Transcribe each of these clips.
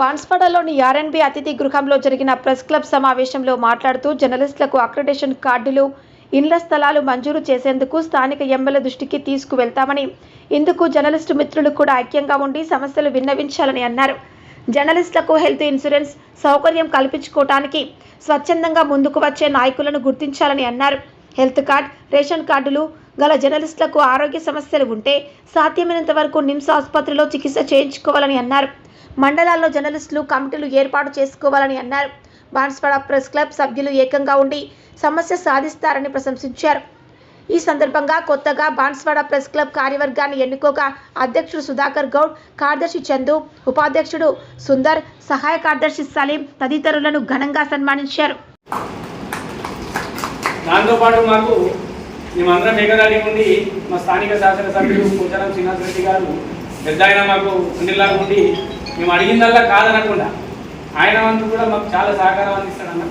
బాన్స్వాడలోని R&B అతిథి గృహంలో జరిగిన ప్రెస్ క్లబ్ సమావేశంలో మాట్లాడుతూ జర్నలిస్టులకు అక్రిడేషన్ కార్డులు ఇండ్ల స్థలాలు మంజూరు చేసేందుకు స్థానిక ఎమ్మెల్యే దృష్టికి తీసుకువెళ్తామని ఇందుకు జర్నలిస్టు మిత్రులు కూడా ఐక్యంగా ఉండి సమస్యలు విన్నవించాలని అన్నారు. జర్నలిస్టులకు హెల్త్ ఇన్సూరెన్స్ సౌకర్యం కల్పించుకోవటానికి స్వచ్ఛందంగా ముందుకు వచ్చే నాయకులను గుర్తించాలని అన్నారు. హెల్త్ కార్డ్ రేషన్ కార్డులు గల జర్నలిస్టులకు ఆరోగ్య సమస్యలు ఉంటే సాధ్యమైనంత వరకు నిమ్స్ ఆసుపత్రిలో చికిత్స చేయించుకోవాలని అన్నారు. మండలాల్లో జర్నలిస్టులు కమిటీలు ఏర్పాటు చేసుకోవాలని అన్నారు. బాన్స్వాడ ప్రెస్ క్లబ్ సభ్యులు ఏకంగా ఉండి సమస్య సాధిస్తారని ప్రశంసించారు. ఈ సందర్భంగా కొత్తగా బాన్స్వాడ ప్రెస్ క్లబ్ కార్యవర్గాన్ని ఎన్నుకోగా అధ్యక్షుడు సుధాకర్ గౌడ్ కార్యదర్శి చందు ఉపాధ్యక్షుడు సుందర్ సహాయ కార్యదర్శి సలీం తదితరులను ఘనంగా సన్మానించారు. దాంతోపాటు మాకు మేమందరం ఏకదాటి ఉండి మా స్థానిక శాసనసభ్యులు పోచారం శ్రీనివాస్ రెడ్డి గారు పెద్ద ఆయన మాకు ఉండిలాగా ఉండి మేము అడిగిందల్లా కాదనకుండా ఆయన వంతు కూడా మాకు చాలా సహకారం అందిస్తాడు అన్న.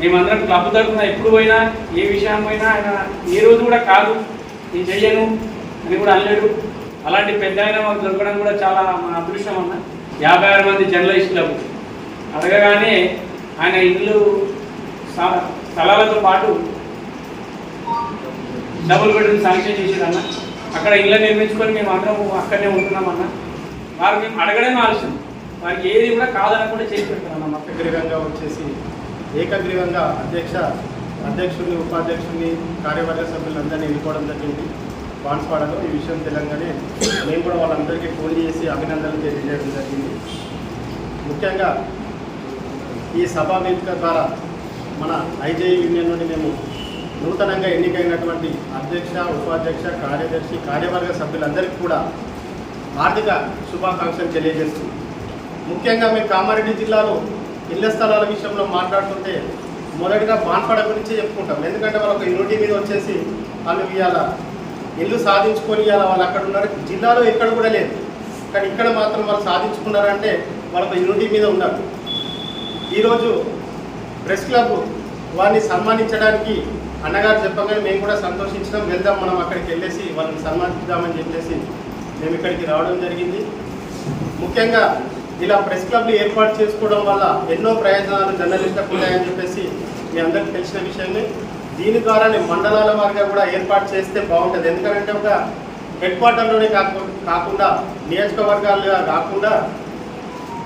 మేమందరం క్లబ్ తరఫున ఎప్పుడు పోయినా ఏ విషయం పోయినా ఆయన ఏ రోజు కూడా కాదు నేను చెయ్యను అని కూడా అనలేడు. అలాంటి పెద్ద ఆయన మాకు దొరకడం కూడా చాలా మన అదృష్టం అన్న. యాభై ఆరు మంది జర్నలిస్టులకు అడగగానే ఆయన ఇల్లు స్థలాలతో పాటు డబుల్ బెడ్రూమ్ శాంక్షన్ చేసేదన్న. అక్కడ ఇళ్ళ నిర్మించుకొని మేము అందరం అక్కడనే ఉంటున్నామన్న. వారు మేము అడగడమే ఆలస్యం. వారికి ఏది కూడా కాదనకుండా చేసి పెడతామన్న మాకు ఏకగ్రీవంగా వచ్చేసి ఏకగ్రీవంగా అధ్యక్ష అధ్యక్షుడిని ఉపాధ్యక్షుడిని కార్యవర్గ సభ్యులందరినీ ఎన్నుకోవడం జరిగింది. బాన్స్వాడలో ఈ విషయం తెలంగానే మేము కూడా వాళ్ళందరికీ ఫోన్ చేసి అభినందనలు తెలియజేయడం జరిగింది. ముఖ్యంగా ఈ సభా వేదిక ద్వారా మన ఐజేఈ యూనియన్ నుండి మేము నూతనంగా ఎన్నికైనటువంటి అధ్యక్ష ఉపాధ్యక్ష కార్యదర్శి కార్యవర్గ సభ్యులందరికీ కూడా ఆర్థిక శుభాకాంక్షలు తెలియజేస్తుంది ముఖ్యంగా మేము కామారెడ్డి జిల్లాలో ఇళ్ళ స్థలాల విషయంలో మాట్లాడుతుంటే మొదటిగా బాన్పడ గురించి చెప్పుకుంటాం. ఎందుకంటే వాళ్ళ యూనిటీ మీద వచ్చేసి వాళ్ళు ఇవాళ ఇల్లు సాధించుకొని ఇవాళ వాళ్ళు అక్కడ ఉన్నారు. జిల్లాలో ఎక్కడ కూడా లేదు. కానీ ఇక్కడ మాత్రం వాళ్ళు సాధించుకున్నారంటే వాళ్ళ యూనిటీ మీద ఉన్నారు ఈరోజు ప్రెస్ క్లబ్ వారిని సన్మానించడానికి అన్నగారు చెప్పగానే మేము కూడా సంతోషించడం వెళ్దాం మనం అక్కడికి వెళ్ళేసి వాళ్ళని సన్మానిద్దామని చెప్పేసి మేము ఇక్కడికి రావడం జరిగింది. ముఖ్యంగా ఇలా ప్రెస్ క్లబ్లు ఏర్పాటు చేసుకోవడం వల్ల ఎన్నో ప్రయోజనాలు జర్నలిస్టులకు ఉన్నాయని చెప్పేసి మీ అందరికీ తెలిసిన విషయమే. దీని ద్వారానే మండలాల వారిగా కూడా ఏర్పాటు చేస్తే బాగుంటుంది. ఎందుకంటే ఒక హెడ్ క్వార్టర్లోనే కాకుండా నియోజకవర్గాలుగా కాకుండా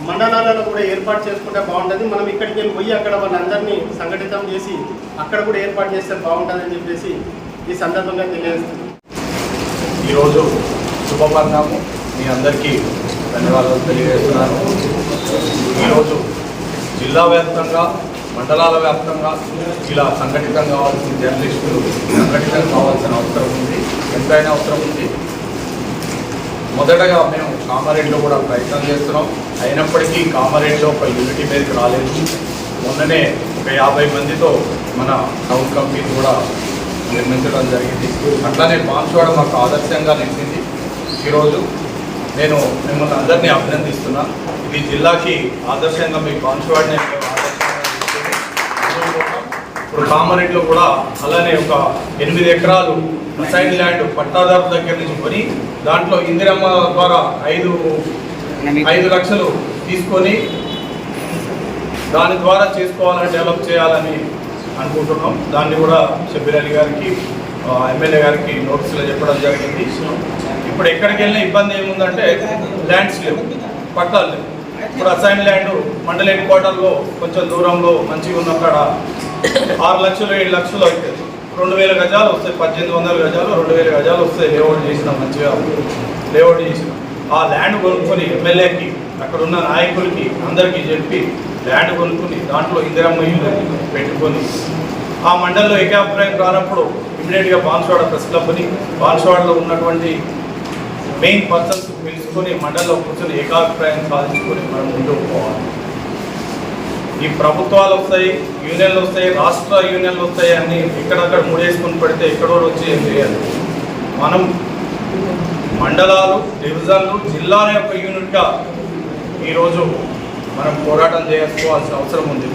మండలాలలో కూడా ఏర్పాటు చేసుకుంటే బాగుంటుంది. మనం ఇక్కడికి వెళ్ళి పోయి అక్కడ వాళ్ళందరినీ సంఘటితం చేసి అక్కడ కూడా ఏర్పాటు చేస్తే బాగుంటుందని చెప్పేసి ఈ సందర్భంగా తెలియజేస్తుంది ఈరోజు శుభపరిణామం. మీ అందరికీ ధన్యవాదాలు తెలియజేస్తున్నాను. ఈరోజు జిల్లా వ్యాప్తంగా మండలాల వ్యాప్తంగా ఇలా సంఘటితం కావాల్సిన జర్నలిస్టులు సంఘటితం కావాల్సిన అవసరం ఉంది. ఎంతైనా అవసరం ఉంది. మొదటగా మేము కామారెడ్డిలో కూడా ప్రయత్నం చేస్తున్నాం. అయినప్పటికీ కామారెడ్డిలో ఒక యూనిటీ మీదకి రాలేదు. మొన్ననే ఒక యాభై మందితో మన టౌన్ కంపెనీ కూడా నిర్మించడం జరిగింది. అట్లానే బాన్సువాడ మాకు ఆదర్శంగా నిలిచింది ఈరోజు. నేను మిమ్మల్ని అందరినీ అభినందిస్తున్నా. ఇది జిల్లాకి ఆదర్శంగా మీ బాన్స్వాడని ఇప్పుడు కామారెడ్డిలో కూడా అలానే ఒక ఎనిమిది ఎకరాలు అసైన్ ల్యాండ్ పట్టాదారు దగ్గర నుంచి కొని దాంట్లో ఇందిరమ్మ ద్వారా ఐదు ఐదు లక్షలు తీసుకొని దాని ద్వారా చేసుకోవాలని డెవలప్ చేయాలని అనుకుంటున్నాం. దాన్ని కూడా షబీర్ అలీ గారికి ఎమ్మెల్యే గారికి నోటీసులో చెప్పడం జరిగింది. ఇప్పుడు ఎక్కడికి వెళ్ళిన ఇబ్బంది ఏముందంటే ల్యాండ్స్ లేవు పట్టాలు లేవు. ఇప్పుడు అసైన్ ల్యాండ్ మండల హెడ్ క్వార్టర్లో కొంచెం దూరంలో మంచిగా ఉన్న ఆరు లక్షలు ఏడు లక్షలు అవుతుంది రెండు వేల గజాలు వస్తాయి పద్దెనిమిది వందల గజాలు రెండు వేల గజాలు వస్తాయి లేఅవుట్ చేసినాం మంచిగా. లేఅవుట్ చేసినాం. ఆ ల్యాండ్ కొనుక్కొని ఎమ్మెల్యేకి అక్కడ ఉన్న నాయకులకి అందరికీ చెప్పి ల్యాండ్ కొనుక్కొని దాంట్లో ఇందిరమ్మ ఇల్లు పెట్టుకొని ఆ మండలంలో ఏకాభిప్రాయం రానప్పుడు ఇమీడియట్గా బాన్స్వాడ ప్రెస్ క్లబ్ని బాన్స్వాడలో ఉన్నటువంటి మెయిన్ పర్సన్స్ పిలుచుకొని మండలంలో కూర్చొని ఏకాభిప్రాయం సాధించుకొని మనం ముందుకు పోవాలి. ఈ ప్రభుత్వాలు వస్తాయి యూనియన్లు వస్తాయి రాష్ట్ర యూనియన్లు వస్తాయి అన్ని ఇక్కడక్కడ మూడేసుకొని పడితే ఎక్కడో వచ్చి ఏం చేయాలి? మనం మండలాలు డివిజన్లు జిల్లాల యొక్క యూనిట్గా ఈరోజు మనం పోరాటం చేసుకోవాల్సిన అవసరం ఉంది.